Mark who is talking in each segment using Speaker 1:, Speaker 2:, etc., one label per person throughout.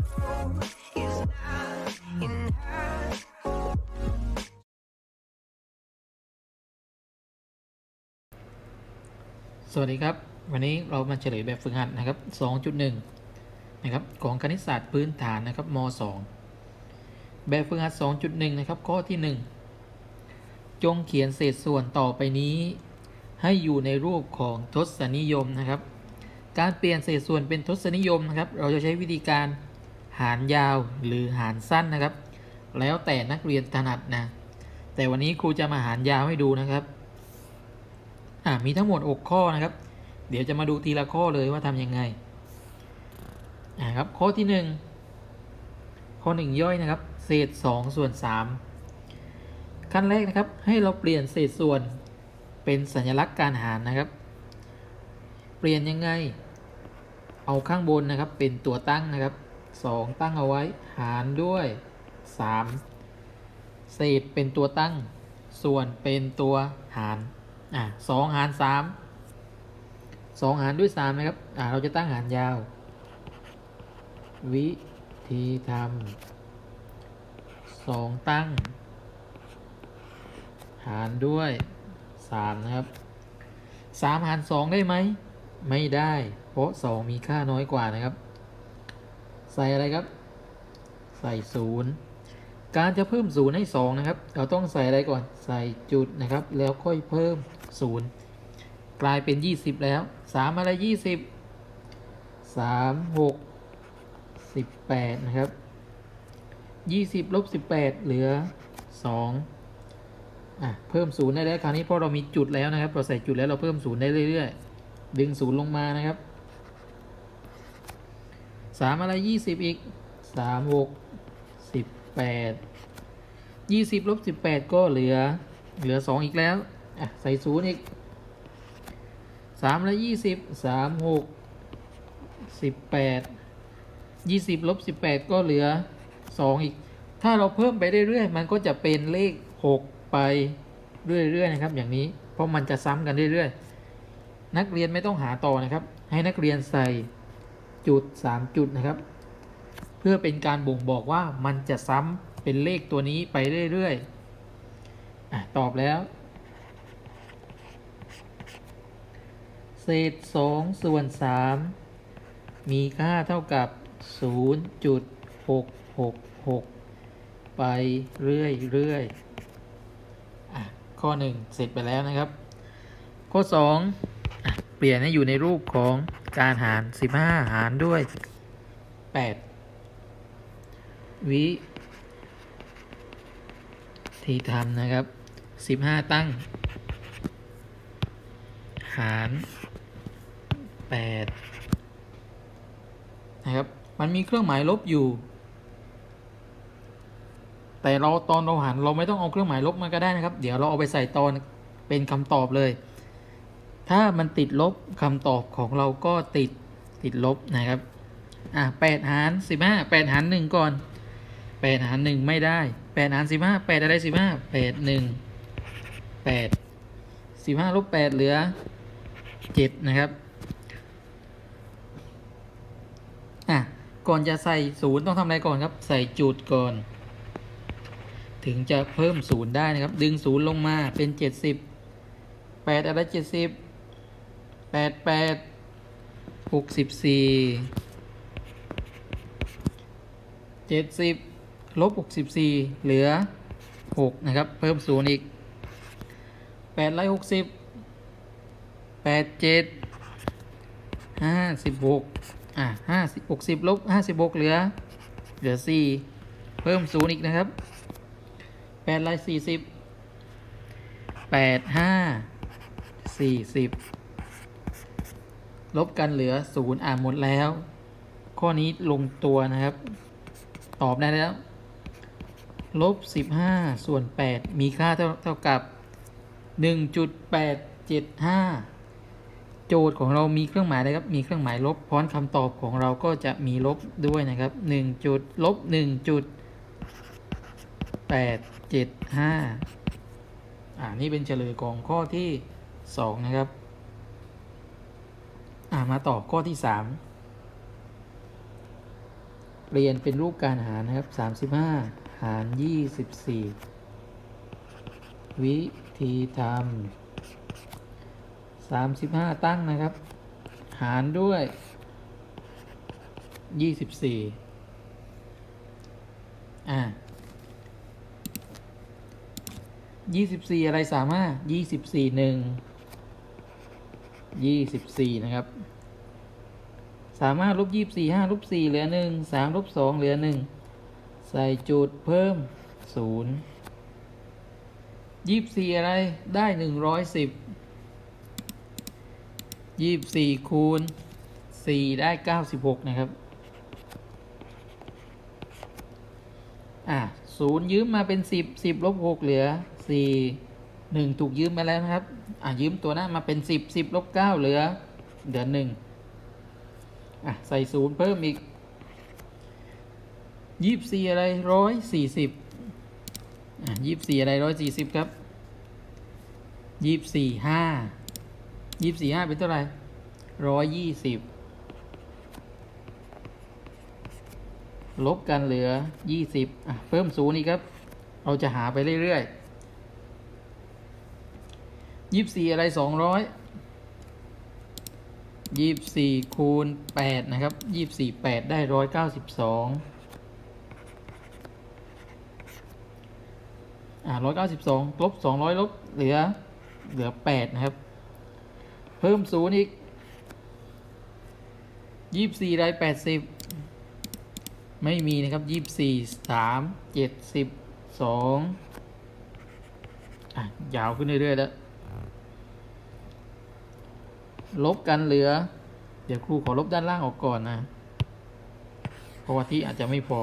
Speaker 1: สวัสดีครับ วันนี้เรามาเฉลยแบบฝึกหัดนะครับ 2.1 นะครับ ของคณิตศาสตร์พื้นฐานนะครับม 2 แบบฝึกหัด 2.1 นะครับ ข้อที่ 1 จงเขียนเศษส่วนต่อไปนี้ ให้อยู่ในรูปของทศนิยมนะครับ การเปลี่ยนเศษส่วนเป็นทศนิยมนะครับ เราจะใช้วิธีการ หารยาวหรือหารสั้นนะครับ แล้วแต่นักเรียนถนัดนะ แต่วันนี้ครูจะมาหารยาวให้ดูนะครับอ่ามีทั้งหมด 6 ข้อนะครับ เดี๋ยวจะมาดูทีละข้อเลยว่าทำยังไงอ่าครับข้อที่ 1 ข้อ 1 ย่อยนะครับ เศษ2ส่วน3ขั้นแรกนะครับ ให้เราเปลี่ยนเศษส่วนเป็นสัญลักษณ์การหารนะครับ เปลี่ยนยังไง เอาข้างบนนะครับเป็นตัวตั้งนะครับ 2 ตั้งเอาไว้ หารด้วย 3 เศษเป็นตัวตั้ง ส่วนเป็นตัวหาร อะสองหารสามสองหารด้วยสามนะครับ อ่าเราจะตั้งหารยาว วิธีทำสองตั้ง หารด้วยสามนะครับสามหารสองได้ไหม ไม่ได้ เพราะสองมีค่าน้อยกว่านะครับ ส่อะไรครับ ใส่ศูนย์การจะเพิ่มศูนย์ให้2นะครับ เราต้องใส่อะไรก่อน ใส่จุดนะครับ แล้วค่อยเพิ่มศูนย์กลายเป็น 20 แล้ว3อะไร 20 3 6 18 นะครับ 20ลบ18 เหลือ 2 อะ เพิ่มศูนย์ได้แล้วคราวนี้เพราะเรามีจุดแล้วนะครับ เราใส่จุดแล้วเราเพิ่มศูนย์ได้เรื่อย ๆ ดึงศูนย์ลงมานะครับ 3อะไร20อีก3 6 18 20ลบ18ก็เหลือ เหลือ2อีกแล้ว อะ ใส่ศูนย์อีก3แล้ว20 3 6 18 20ลบ18ก็เหลือ2อีก ถ้าเราเพิ่มไปเรื่อยๆ มันก็จะเป็นเลข6ไปเรื่อยๆนะครับ อย่างนี้ เพราะมันจะซ้ำกันเรื่อยๆ นักเรียนไม่ต้องหาต่อนะครับ ให้นักเรียนใส่ จุด 3 จุดนะครับ เพื่อเป็นการบ่งบอกว่ามันจะซ้ำเป็นเลขตัวนี้ไปเรื่อยๆอตอบแล้ว เศษ 2 ส่วน 3 มีค่าเท่ากับ 0.666 ไปเรื่อยๆอะข้อ 1 เสร็จไปแล้วนะครับ ข้อ2อะ เปลี่ยนให้อยู่ในรูปของการหาร 15 หารด้วย 8 วิธีทำนะครับ 15 ตั้ง หาร 8 นะครับ มันมีเครื่องหมายลบอยู่ แต่เราตอนเราหารเราไม่ต้องเอาเครื่องหมายลบมาก็ได้นะครับ เดี๋ยวเราเอาไปใส่ตอนเป็นคำตอบเลย ถ้ามันติดลบคำตอบของเราก็ติดติดลบนะครับ อะแปดหารสิบห้าแปดหารหนึ่งก่อนแปดหารหนึ่งไม่ได้แปดหารสิบห้าแปดอะไรสิบห้าแปดหนึ่งแปดสิบห้าลบแปดเหลือเจ็ดนะครับอะก่อนจะใส่ศูนย์ต้องทำอะไรก่อนครับ ใส่จุดก่อน ถึงจะเพิ่มศูนย์ได้นะครับ ดึงศูนย์ลงมาเป็นเจ็ดสิบแปดอะไรเจ็ดสิบ แปดแปดหกสิบสี่เจ็ดสิบลบหกสิบสี่เหลือหกนะครับ เพิ่มศูนย์อีกแปดไรหกสิบแปดเจ็ดห้าสิบหกอะห้าสิบหกสิบลบห้าสิบหกเหลือ เหลือสี่เพิ่มศูนย์อีกนะครับแปดไรสี่สิบแปดห้าสี่สิบ ลบกันเหลือศูนย์อ่านหมดแล้ว ข้อนี้ลงตัวนะครับ ตอบได้แล้วลบสิบห้าส่วนแปดมีค่าเท่าเท่ากับหนึ่งจุดแปดเจ็ดห้าโจทย์ของเรามีเครื่องหมายอะครับ มีเครื่องหมายลบพร้อมคำตอบของเราก็จะมีลบด้วยนะครับหนึ่งจุดลบหนึ่งจุดแปดเจ็ดห้าอ่านี่เป็นเฉลยของข้อที่สองนะครับ มาต่อข้อที่สามเปลี่ยนเป็นรูปการหารนะครับสามสิบห้าหารยี่สิบสี่วิธีทำสามสิบห้าตั้งนะครับ หารด้วยยี่สิบสี่อ่ายี่สิบสี่อะไรสามารถยี่สิบสี่หนึ่งยี่สิบสี่นะครับ สามารถลบยี่สี่ห้าลบสี่เหลือหนึ่งสามลบสองเหลือหนึ่งใส่จุดเพิ่มศูนย์ยี่สี่อะไรได้หนึ่งร้อยสิบยี่สี่คูณสี่ได้เก้าสิบหกนะครับ อะศูนย์ยืมมาเป็นสิบสิบลบหกเหลือสี่หนึ่งถูกยืมมาแล้วนะครับ อะยืมตัวหน้ามาเป็นสิบสิบลบเก้าเหลือเหลือนหนึ่ง อะ ใส่ศูนย์เพิ่มอีกยี่สิบสี่อะไรร้อยสี่สิบอะยี่สิบสี่อะไรร้อยสี่สิบครับยี่สิบสี่ห้ายี่สิบสี่ห้าเป็นเท่าไหร่ร้อยยี่สิบลบกันเหลือยี่สิบอะ เพิ่มศูนย์อีกครับ เราจะหาไปเรื่อยๆยี่สิบสี่อะไรสองร้อย ยี่สิบสี่คูณแปดนะครับยี่สิบสี่แปดได้ร้อยเก้าสิบสองอ่าร้อยเก้าสิบสองลบสองร้อยลบเหลือเหลือแปดนะครับ เพิ่มศูนย์อีกยี่สิบสี่ได้แปดสิบไม่มีนะครับยี่สิบสี่สามเจ็ดสิบสองอะยาวขึ้นเรื่อยๆแล้ว ลบกันเหลือ เดี๋ยวครูขอลบด้านล่างออกก่อนนะเพราะว่าที่อาจจะไม่พอ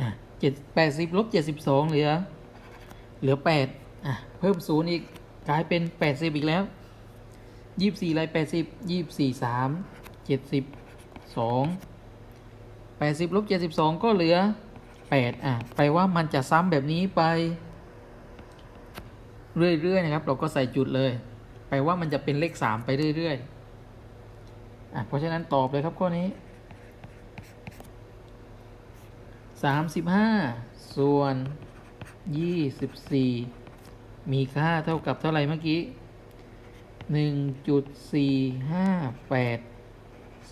Speaker 1: อะเจ็ดแปดสิบลบเจ็ดสิบสองเหลือ เหลือแปดอะเพิ่มศูนย์อีกกลายเป็นแปดสิบอีกแล้วยี่สี่ไรแปดสิบยี่สี่สามเจ็ดสิบสองแปดสิบลบเจ็ดสิบสองก็เหลือแปดอะแปลว่ามันจะซ้ำแบบนี้ไป เรื่อยๆนะครับ เราก็ใส่จุดเลยแปลว่ามันจะเป็นเลขสามไปเรื่อยๆอะเพราะฉะนั้นตอบเลยครับข้อนี้สามสิบห้าส่วนยี่สิบสี่มีค่าเท่ากับเท่าไหร่เมื่อกี้หนึ่งจุดสี่ห้าแปด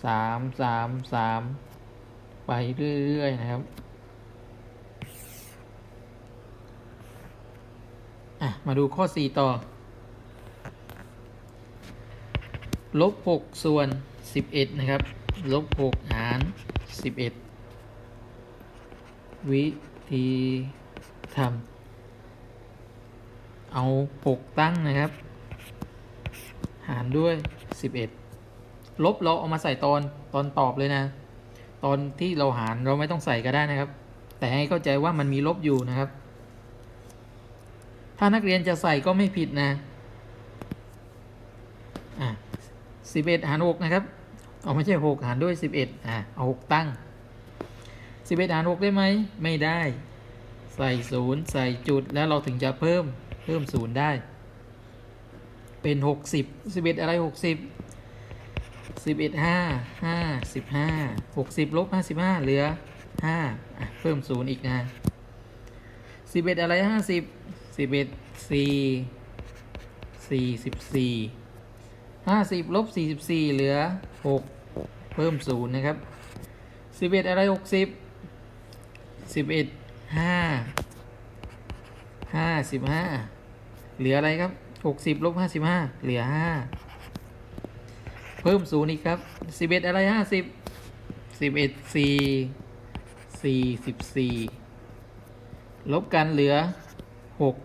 Speaker 1: สามสามสามไปเรื่อย ๆ นะครับ อะ มาดูข้อ 4 ต่อ ลบ 6 ส่วน 11 นะครับ ลบ 6 หาร 11 วิธีทำเอา 6 ตั้งนะครับ หารด้วย 11 ลบเราเอามาใส่ตอนตอนตอบเลยนะ ตอนที่เราหารเราไม่ต้องใส่ก็ได้นะครับ แต่ให้เข้าใจว่ามันมีลบอยู่นะครับ ถ้านักเรียนจะใส่ก็ไม่ผิดนะอะสิบเอ็ดหารหกนะครับเอาไม่ใช่หกหารด้วยสิบเอ็ดอะเอาหกตั้งสิบเอ็ดหารหกได้ไหมไม่ได้ ใส่ศูนย์ใส่จุดแล้วเราถึงจะเพิ่มเพิ่มศูนย์ได้ เป็นหกสิบสิบเอ็ดอะไรหกสิบสิบเอ็ดห้าห้าสิบห้าหกสิบลบห้าสิบห้าเหลือห้าเพิ่มศูนย์อีกนะสิบเอ็ดอะไรห้าสิบ สิบเอ็ดสี่สี่สิบสี่ห้าสิบลบสี่สิบสี่เหลือหกเพิ่มศูนย์นะครับสิบเอ็ดอะไรหกสิบสิบเอ็ดห้าห้าสิบห้าเหลืออะไรครับหกสิบลบห้าสิบห้าเหลือห้าเพิ่มศูนย์อีกครับสิบเอ็ดอะไรห้าสิบสิบเอ็ดสี่สี่สิบสี่ลบกันเหลือหก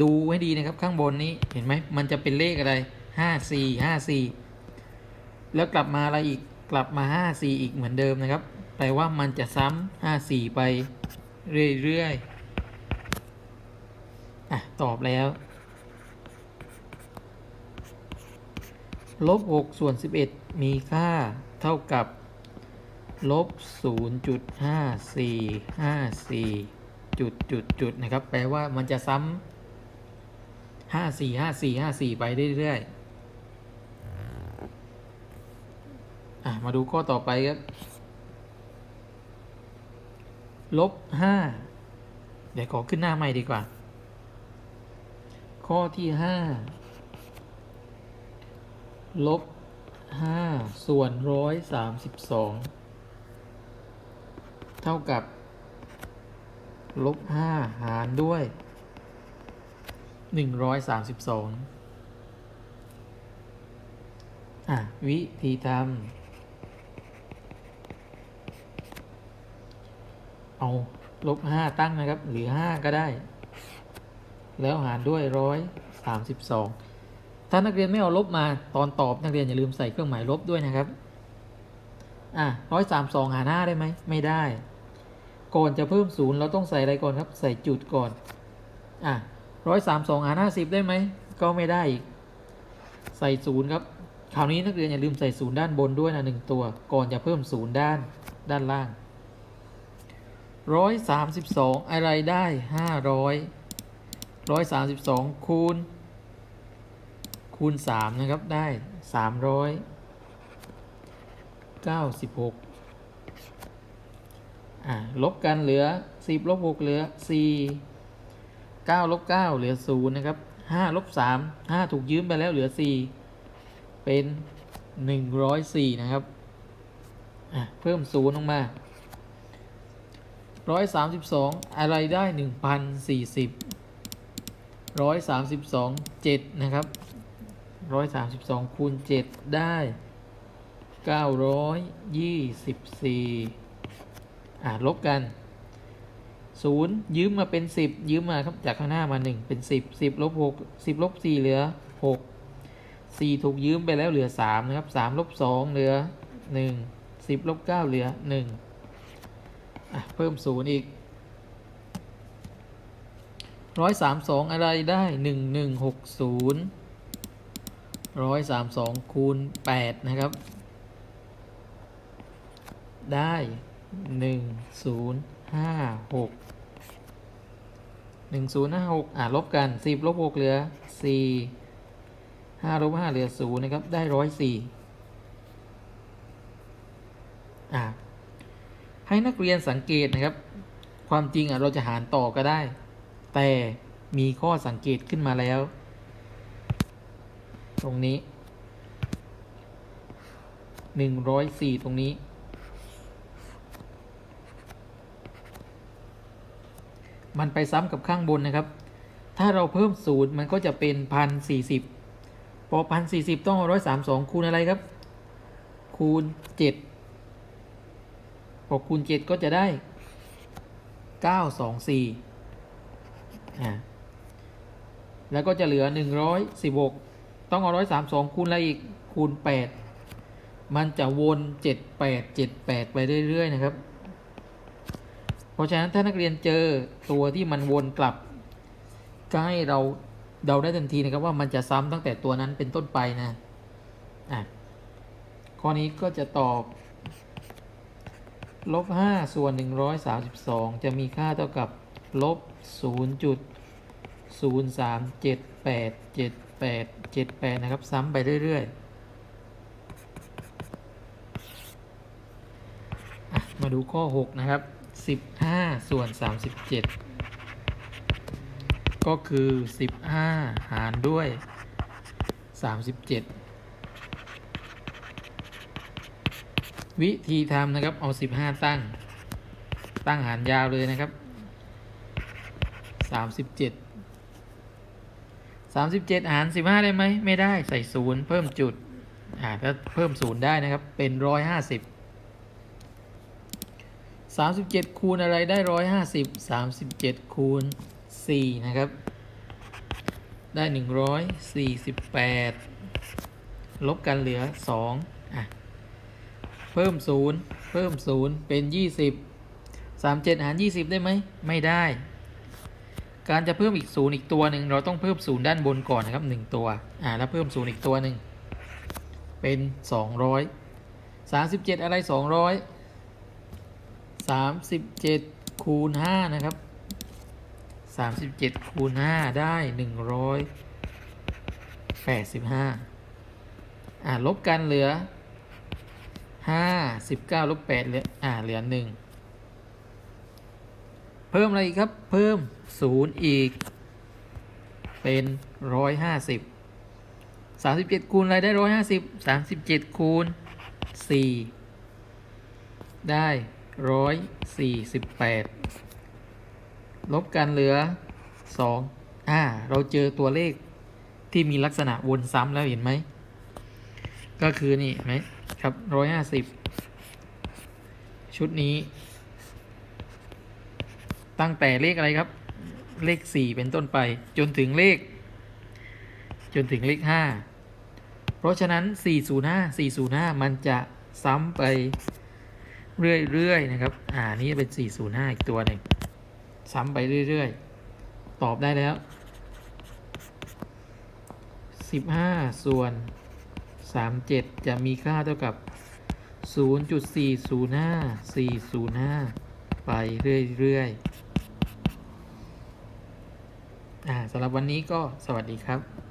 Speaker 1: ดูให้ดีนะครับข้างบนนี้เห็นไหมมันจะเป็นเลขอะไรห้าสี่ห้าสี่แล้วกลับมาอะไรอีกกลับมาห้าสี่อีกเหมือนเดิมนะครับแปลว่ามันจะซ้ำห้าสี่ไปเรื่อยๆอะตอบแล้วลบหกส่วนสิบเอ็ดมีค่าเท่ากับลบศูนย์จุดห้าสี่ห้าสี่จุดจุดจุดนะครับ แปลว่ามันจะซ้ำ ห้าสี่ห้าสี่ห้าสี่ไปเรื่อยๆอะมาดูข้อต่อไปครับลบห้าเดี๋ยวขอขึ้นหน้าใหม่ดีกว่า ข้อที่ห้าลบห้าส่วนร้อยสามสิบสองเท่ากับลบห้าหารด้วย หนึ่งร้อยสามสิบสองอะ วิธีทำ เอาลบห้าตั้งนะครับ หรือห้าก็ได้ แล้วหารด้วยร้อยสามสิบสองถ้านักเรียนไม่เอาลบมาตอนตอบนักเรียนอย่าลืมใส่เครื่องหมายลบด้วยนะครับ อะร้อยสามสองหารห้าได้ไหม ไม่ได้ ก่อนจะเพิ่มศูนย์เราต้องใส่อะไรก่อนครับ ใส่จุดก่อน อะ ร้อยสามสองหารห้าสิบได้ไหม ก็ไม่ได้อีก ใส่ศูนย์ครับ คราวนี้นักเรียนอย่าลืมใส่ศูนย์ด้านบนด้วยนะหนึ่งตัว ก่อนจะเพิ่มศูนย์ด้านด้านล่างร้อยสามสิบสองอะไรได้ห้าร้อยร้อยสามสิบสองคูณ คูณสามนะครับได้สามร้อยเก้าสิบหกอ่าลบกันเหลือสิบลบหกเหลือสี่ เก้าลบเก้าเหลือศูนย์นะครับห้าลบสามห้าถูกยืมไปแล้วเหลือสี่เป็นหนึ่งร้อยสี่นะครับเพิ่มศูนย์ลงมาร้อยสามสิบสองอะไรได้หนึ่งพันสี่สิบร้อยสามสิบสองเจ็ดนะครับร้อยสามสิบสองคูณเจ็ดได้เก้าร้อยยี่สิบสี่อ่าลบกัน ศูนย์ยืมมาเป็นสิบยืมมาครับจากข้างหน้ามาหนึ่งเป็นสิบสิบลบหกสิบลบสี่เหลือหกสี่ถูกยืมไปแล้วเหลือสามนะครับสามลบสองเหลือหนึ่งสิบลบเก้าเหลือหนึ่งเพิ่มศูนย์อีกร้อยสามสองอะไรได้หนึ่งหนึ่งหกศูนย์ร้อยสามสองคูณแปดนะครับ ได้หนึ่งศูนย์ ห้าหกหนึ่งศูนย์ห้าหกอะลบกันสิบลบหกเหลือสี่ห้าลบห้าเหลือศูนย์นะครับ ได้ร้อยสี่อะให้นักเรียนสังเกตนะครับ ความจริงอะเราจะหารต่อก็ได้ แต่มีข้อสังเกตขึ้นมาแล้ว ตรงนี้หนึ่งร้อยสี่ตรงนี้ มันไปซ้ำกับข้างบนนะครับ ถ้าเราเพิ่มศูนย์มันก็จะเป็นพันสี่สิบพอพันสี่สิบต้องร้อยสามสองคูณอะไรครับ คูณเจ็ดพอคูณเจ็ดก็จะได้เก้าสองสี่อ่าแล้วก็จะเหลือหนึ่งร้อยสิบหกต้องเอาร้อยสามสองคูณอะไรอีกคูณแปดมันจะวนเจ็ดแปดเจ็ดแปดไปเรื่อยๆนะครับ เพราะฉะนั้นถ้านักเรียนเจอตัวที่มันวนกลับ ก็ให้เราเดาได้ทันทีนะครับว่ามันจะซ้ำตั้งแต่ตัวนั้นเป็นต้นไปนะอะข้อนี้ก็จะตอบลบห้าส่วนหนึ่งร้อยสามสิบสองจะมีค่าเท่ากับลบศูนย์จุดศูนย์สามเจ็ดแปดเจ็ดแปดเจ็ดแปดนะครับ ซ้ำไปเรื่อยๆอมาดูข้อหกนะครับ สิบห้าส่วนสามสิบเจ็ดก็คือสิบห้าหารด้วยสามสิบเจ็ดวิธีทำนะครับ เอา15ตั้ง ตั้งหารยาวเลยนะครับ37 37หาร15ได้ไหม ไม่ได้ใส่ศูนย์เพิ่มจุดอ่าถ้าเพิ่มศูนย์ได้นะครับ เป็น150 37 คูณอะไรได้ 150 37 คูณ 4 นะครับ ได้ 148 ลบกันเหลือ 2 อะ เพิ่มศูนย์เพิ่มศูนย์เป็นยี่สิบสามเจ็ดหารยี่สิบได้ไหม ไม่ได้ การจะเพิ่มอีกศูนย์อีกตัวหนึ่งเราต้องเพิ่มศูนย์ด้านบนก่อนนะครับหนึ่งตัว อ่าแล้วเพิ่มศูนย์อีกตัวหนึ่ง เป็นสองร้อยสามสิบเจ็ดอะไรสองร้อย สามสิบเจ็ดคูณห้านะครับสามสิบเจ็ดคูณห้าได้หนึ่งร้อยแปดสิบห้าอ่าลบกันเหลือห้าสิบเก้าลบแปดเหลืออ่าเหลือหนึ่งเพิ่มอะไรอีกครับ เพิ่มศูนย์อีก เป็นร้อยห้าสิบสามสิบเจ็ดคูณอะไรได้ร้อยห้าสิบสามสิบเจ็ดคูณสี่ได้ ร้อยสี่สิบแปดลบกันเหลือสองอ่า เราเจอตัวเลขที่มีลักษณะวนซ้ำแล้วเห็นไหม ก็คือนี่ไหมครับร้อยห้าสิบชุดนี้ ตั้งแต่เลขอะไรครับ เลขสี่เป็นต้นไปจนถึงเลข จนถึงเลขห้าเพราะฉะนั้น 405 405 มันจะซ้ำไป เรื่อยๆนะครับ อ่า นี่เป็น 405 อีกตัวหนึ่งซ้ำไปเรื่อยๆ ตอบได้แล้ว 15 ส่วน 37 จะมีค่าเท่ากับ 0.405 405 ไปเรื่อยๆ อ่าสำหรับวันนี้ก็สวัสดีครับ